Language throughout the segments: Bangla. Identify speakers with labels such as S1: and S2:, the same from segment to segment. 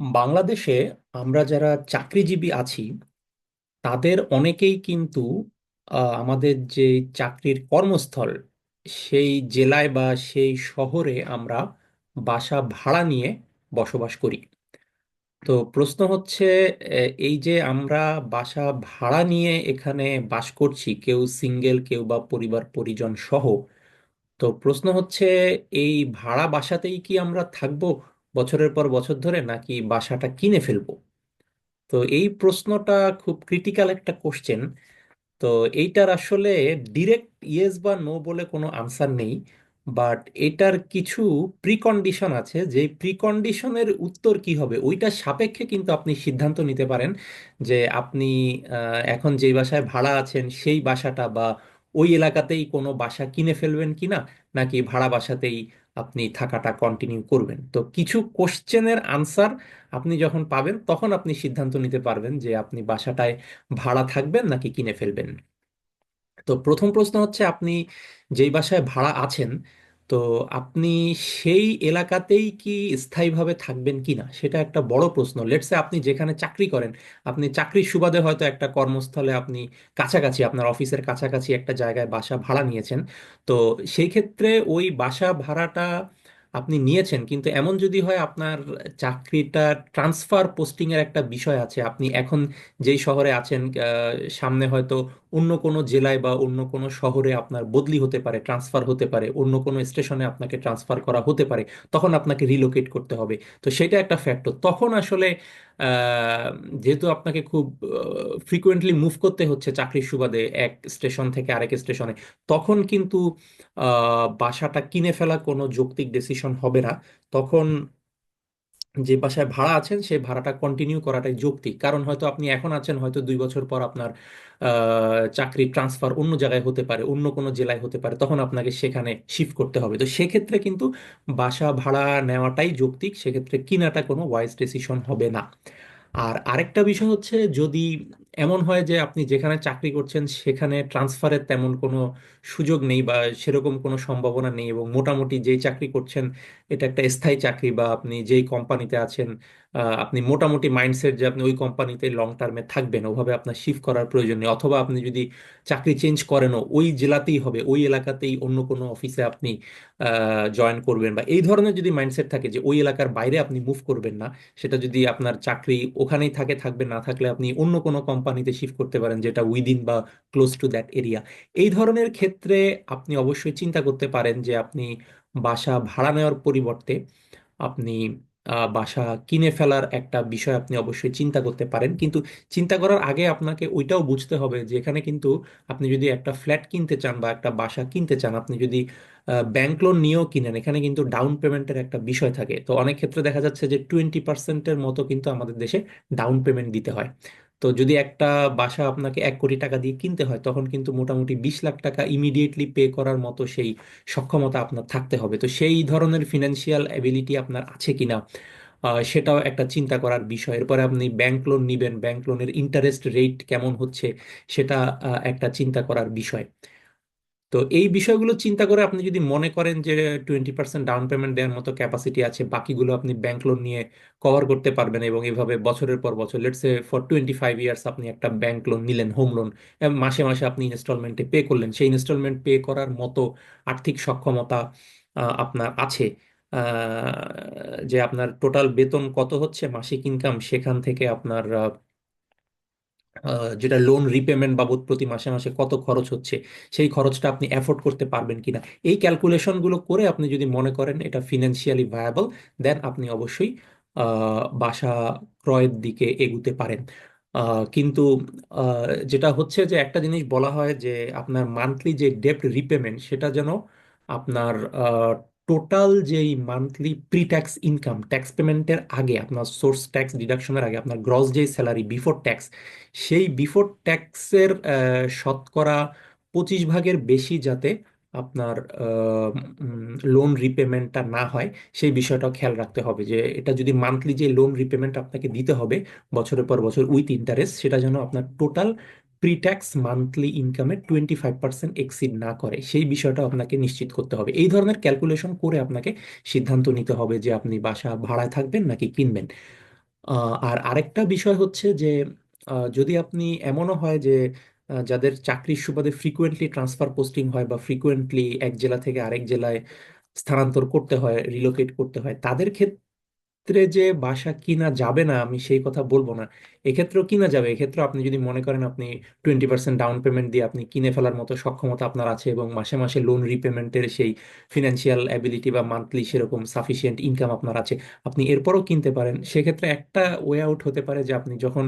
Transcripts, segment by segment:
S1: বাংলাদেশে আমরা যারা চাকরিজীবী আছি তাদের অনেকেই কিন্তু আহ, আমাদের যে চাকরির কর্মস্থল সেই জেলায় বা সেই শহরে আমরা বাসা ভাড়া নিয়ে বসবাস করি। তো প্রশ্ন হচ্ছে এই যে আমরা বাসা ভাড়া নিয়ে এখানে বাস করছি কেউ সিঙ্গেল কেউ বা পরিবার পরিজন সহ তো প্রশ্ন হচ্ছে এই ভাড়া বাসাতেই কি আমরা থাকব? বছরের পর বছর ধরে নাকি বাসাটা কিনে ফেলব? তো এই প্রশ্নটা খুব ক্রিটিক্যাল একটা কোশ্চেন তো এইটার আসলে ডিরেক্ট ইয়েস বা নো বলে কোনো আনসার নেই বাট এটার কিছু প্রিকন্ডিশন আছে। যে প্রিকন্ডিশনের উত্তর কি হবে ওইটার সাপেক্ষে কিন্তু আপনি সিদ্ধান্ত নিতে পারেন যে আপনি এখন যেই বাসায় ভাড়া আছেন সেই বাসাটা বা ওই এলাকাতেই কোনো বাসা কিনে ফেলবেন কিনা, নাকি ভাড়া বাসাতেই আপনি থাকাটা কন্টিনিউ করবেন। তো কিছু কোশ্চেনের আনসার আপনি যখন পাবেন, তখন আপনি সিদ্ধান্ত নিতে পারবেন যে আপনি বাসাটায় ভাড়া থাকবেন নাকি কিনে ফেলবেন। তো প্রথম প্রশ্ন হচ্ছে, আপনি যেই বাসায় ভাড়া আছেন তো আপনি সেই এলাকাতেই কি স্থায়ীভাবে থাকবেন কি না? সেটা একটা বড় প্রশ্ন। লেটসে আপনি যেখানে চাকরি করেন, আপনি চাকরির সুবাদে হয়তো একটা কর্মস্থলে আপনি কাছাকাছি, আপনার অফিসের কাছাকাছি একটা জায়গায় বাসা ভাড়া নিয়েছেন। তো সেই ক্ষেত্রে ওই বাসা ভাড়াটা আপনি নিয়েছেন, কিন্তু এমন যদি হয় আপনার চাকরিটা ট্রান্সফার পোস্টিং এর একটা বিষয় আছে, আপনি এখন যেই শহরে আছেন সামনে হয়তো অন্য কোনো জেলায় বা অন্য কোনো শহরে আপনার বদলি হতে পারে ট্রান্সফার হতে পারে, অন্য কোনো স্টেশনে আপনাকে ট্রান্সফার করা হতে পারে, তখন আপনাকে রিলোকেট করতে হবে। তো সেটা একটা ফ্যাক্টর তখন আসলে যেহেতু আপনাকে খুব ফ্রিকুয়েন্টলি মুভ করতে হচ্ছে চাকরির সুবাদে এক স্টেশন থেকে আরেক স্টেশনে তখন কিন্তু বাসাটা কিনে ফেলা কোনো যৌক্তিক ডিসিশন হবে না। তখন যে বাসায় ভাড়া আছেন সেই ভাড়াটা কন্টিনিউ করাটাই যৌক্তিক। কারণ হয়তো আপনি এখন আছেন, হয়তো দুই বছর পর আপনার চাকরি ট্রান্সফার অন্য জায়গায় হতে পারে, অন্য কোনো জেলায় হতে পারে, তখন আপনাকে সেখানে শিফট করতে হবে। তো সেক্ষেত্রে কিন্তু বাসা ভাড়া নেওয়াটাই যৌক্তিক, সেক্ষেত্রে কিনাটা কোনো ওয়াইজ ডিসিশন হবে না। আর আরেকটা বিষয় হচ্ছে, যদি এমন হয় যে আপনি যেখানে চাকরি করছেন, সেখানে ট্রান্সফারের তেমন কোনো সুযোগ নেই বা সেরকম কোনো সম্ভাবনা নেই এবং মোটামুটি যেই চাকরি করছেন, এটা একটা স্থায়ী চাকরি বা আপনি যেই কোম্পানিতে আছেন আপনি মোটামুটি মাইন্ডসেট যে আপনি ওই কোম্পানিতে লং টার্মে থাকবেন, ওভাবে আপনার শিফট করার প্রয়োজন নেই, অথবা আপনি যদি চাকরি চেঞ্জ করেনও, ওই জেলাতেই হবে, ওই এলাকাতেই অন্য কোনো অফিসে আপনি জয়েন করবেন বা এই ধরনের যদি মাইন্ডসেট থাকে যে ওই এলাকার বাইরে আপনি মুভ করবেন না, সেটা যদি আপনার চাকরি ওখানেই থাকে, থাকবে, না থাকলে আপনি অন্য কোনো কোম্পানিতে শিফট করতে পারেন যেটা উইদিন বা ক্লোজ টু দ্যাট এরিয়া এই ধরনের ক্ষেত্রে আপনি অবশ্যই চিন্তা করতে পারেন যে আপনি বাসা ভাড়া নেওয়ার পরিবর্তে আপনি বাসা কিনে ফেলার একটা বিষয় আপনি অবশ্যই চিন্তা করতে পারেন। কিন্তু চিন্তা করার আগে আপনাকে ওইটাও বুঝতে হবে যে, এখানে কিন্তু আপনি যদি একটা ফ্ল্যাট কিনতে চান বা একটা বাসা কিনতে চান, আপনি যদি ব্যাংক লোন নিয়েও কিনেন, এখানে কিন্তু ডাউন পেমেন্টের একটা বিষয় থাকে। তো অনেক ক্ষেত্রে দেখা যাচ্ছে যে, টোয়েন্টি পার্সেন্টের মতো কিন্তু আমাদের দেশে ডাউন পেমেন্ট দিতে হয়। তো যদি একটা বাসা আপনাকে এক কোটি টাকা দিয়ে কিনতে হয়, তখন কিন্তু মোটামুটি বিশ লাখ টাকা ইমিডিয়েটলি পে করার মতো সেই সক্ষমতা আপনার থাকতে হবে। তো সেই ধরনের ফিনান্সিয়াল অ্যাবিলিটি আপনার আছে কিনা সেটাও একটা চিন্তা করার বিষয়। এরপরে আপনি ব্যাংক লোন নিবেন ব্যাংক লোনের ইন্টারেস্ট রেট কেমন হচ্ছে, সেটা একটা চিন্তা করার বিষয়। তো এই বিষয়গুলো চিন্তা করে আপনি যদি মনে করেন যে টোয়েন্টি পার্সেন্ট ডাউন পেমেন্ট দেওয়ার মতো ক্যাপাসিটি আছে, বাকিগুলো আপনি ব্যাংক লোন নিয়ে কভার করতে পারবেন এবং এভাবে বছরের পর বছর let's let's say for twenty five years আপনি একটা ব্যাংক লোন নিলেন হোম লোন মাসে মাসে আপনি ইনস্টলমেন্টে পে করলেন, সেই ইনস্টলমেন্ট পে করার মতো আর্থিক সক্ষমতা আপনার আছে। যে আপনার টোটাল বেতন কত হচ্ছে, মাসিক ইনকাম সেখান থেকে আপনার যেটা লোন রিপেমেন্ট বাবদ প্রতি মাসে মাসে কত খরচ হচ্ছে, সেই খরচটা আপনি অ্যাফোর্ড করতে পারবেন কিনা, এই ক্যালকুলেশনগুলো করে আপনি যদি মনে করেন এটা ফিনান্সিয়ালি ভায়াবল দেন আপনি অবশ্যই বাসা ক্রয়ের দিকে এগুতে পারেন। কিন্তু যেটা হচ্ছে যে একটা জিনিস বলা হয় যে আপনার মান্থলি যে ডেপ্ট রিপেমেন্ট সেটা যেন আপনার টোটাল যেই monthly pre tax income tax পেমেন্টের আগে, আপনার সোর্স ট্যাক্স ডিডাকশনের আগে, আপনার গ্রস যেই স্যালারি বিফোর ট্যাক্স সেই বিফোর ট্যাক্সের শতকরা পঁচিশ ভাগের বেশি যাতে আপনার লোন রিপেমেন্টটা না হয়, সেই বিষয়টাও খেয়াল রাখতে হবে যে এটা যদি মান্থলি যে লোন রিপেমেন্ট আপনাকে দিতে হবে, বছরের পর বছর উইথ ইন্টারেস্ট সেটা যেন আপনার টোটাল প্রি ট্যাক্স মান্থলি ইনকামের টোয়েন্টি ফাইভ পার্সেন্ট এক্সিড না করে, সেই বিষয়টা আপনাকে নিশ্চিত করতে হবে। এই ধরনের ক্যালকুলেশন করে আপনাকে সিদ্ধান্ত নিতে হবে যে আপনি বাসা ভাড়ায় থাকবেন নাকি কিনবেন। আর আরেকটা বিষয় হচ্ছে যে যদি আপনি এমনও হয় যে যাদের চাকরির সুবাদে ফ্রিকোয়েন্টলি ট্রান্সফার পোস্টিং হয় বা ফ্রিকোয়েন্টলি এক জেলা থেকে আরেক জেলায় স্থানান্তর করতে হয় রিলোকেট করতে হয়, তাদের ক্ষেত্রে যে বাসা কিনা যাবে না, আমি সেই কথা বলব না। এক্ষেত্রেও কিনা যাবে। এক্ষেত্রে আপনি যদি মনে করেন আপনি টোয়েন্টি পার্সেন্ট ডাউন পেমেন্ট দিয়ে আপনি কিনে ফেলার মতো সক্ষমতা আপনার আছে এবং মাসে মাসে লোন রিপেমেন্টের সেই ফিনান্সিয়াল অ্যাবিলিটি বা মান্থলি সেরকম সাফিসিয়েন্ট ইনকাম আপনার আছে, আপনি এরপরও কিনতে পারেন। সেক্ষেত্রে একটা ওয়ে আউট হতে পারে যে আপনি যখন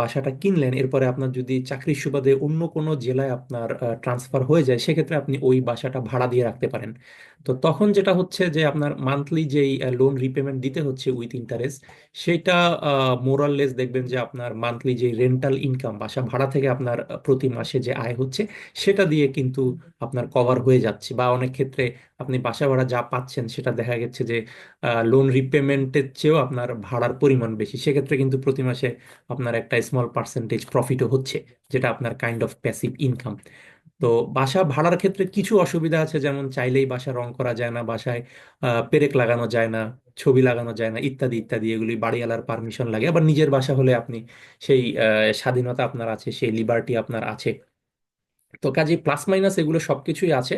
S1: বাসাটা কিনলেন, এরপরে আপনার যদি চাকরির সুবাদে অন্য কোনো জেলায় আপনার ট্রান্সফার হয়ে যায়, সেক্ষেত্রে আপনি ওই বাসাটা ভাড়া দিয়ে রাখতে পারেন। তো তখন যেটা হচ্ছে যে, আপনার মান্থলি যেই লোন রিপেমেন্ট দিতে হচ্ছে উইথ ইন্টারেস্ট সেটা মোরাললেস দেখবেন যে আপনার মান্থলি যে রেন্টাল ইনকাম বাসা ভাড়া থেকে আপনার প্রতি মাসে যে আয় হচ্ছে, সেটা দিয়ে কিন্তু আপনার কভার হয়ে যাচ্ছে। বা অনেক ক্ষেত্রে আপনি বাসা ভাড়া যা পাচ্ছেন, সেটা দেখা গেছে যে লোন রিপেমেন্টের চেয়েও আপনার ভাড়ার পরিমাণ বেশি। সেক্ষেত্রে কিন্তু প্রতি মাসে আপনার একটা স্মল পার্সেন্টেজ প্রফিটও হচ্ছে, যেটা আপনার কাইন্ড অফ প্যাসিভ ইনকাম তো বাসা ভাড়ার ক্ষেত্রে কিছু অসুবিধা আছে, যেমন চাইলেই বাসা রং করা যায় না, বাসায় পেরেক লাগানো যায় না, ছবি লাগানো যায় না, ইত্যাদি ইত্যাদি, এগুলি বাড়িওয়ালার পারমিশন লাগে। আবার নিজের বাসা হলে আপনি সেই স্বাধীনতা আপনার আছে, সেই লিবার্টি আপনার আছে। তো কাজে প্লাস মাইনাস এগুলো সবকিছুই আছে।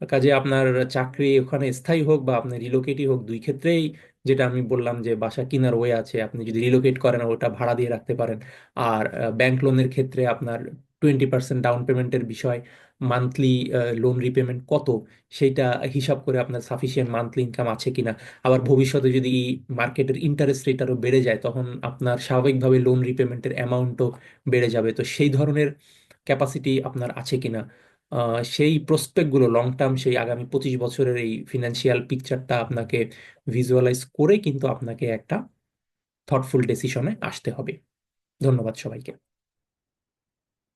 S1: কাজে আপনার চাকরি ওখানে স্থায়ী হোক বা আপনার রিলোকেটই হোক, দুই ক্ষেত্রেই যেটা আমি বললাম যে বাসা কেনার ওয়ে আছে, আপনি যদি রিলোকেট করেন ওটা ভাড়া দিয়ে রাখতে পারেন। আর ব্যাংক লোনের ক্ষেত্রে আপনার টোয়েন্টি পার্সেন্ট ডাউন পেমেন্টের বিষয় মান্থলি লোন রিপেমেন্ট কত সেইটা হিসাব করে আপনার সাফিসিয়েন্ট মান্থলি ইনকাম আছে কিনা। আবার ভবিষ্যতে যদি মার্কেটের ইন্টারেস্ট রেট আরও বেড়ে যায়, তখন আপনার স্বাভাবিকভাবে লোন রিপেমেন্টের অ্যামাউন্টও বেড়ে যাবে। তো সেই ধরনের ক্যাপাসিটি আপনার আছে কিনা। সেই প্রসপেক্টগুলো লং টার্ম সেই আগামী পঁচিশ বছরের এই ফিনান্সিয়াল পিকচারটা আপনাকে ভিজুয়ালাইজ করে কিন্তু আপনাকে একটা থটফুল ডেসিশনে আসতে হবে। ধন্যবাদ সবাইকে।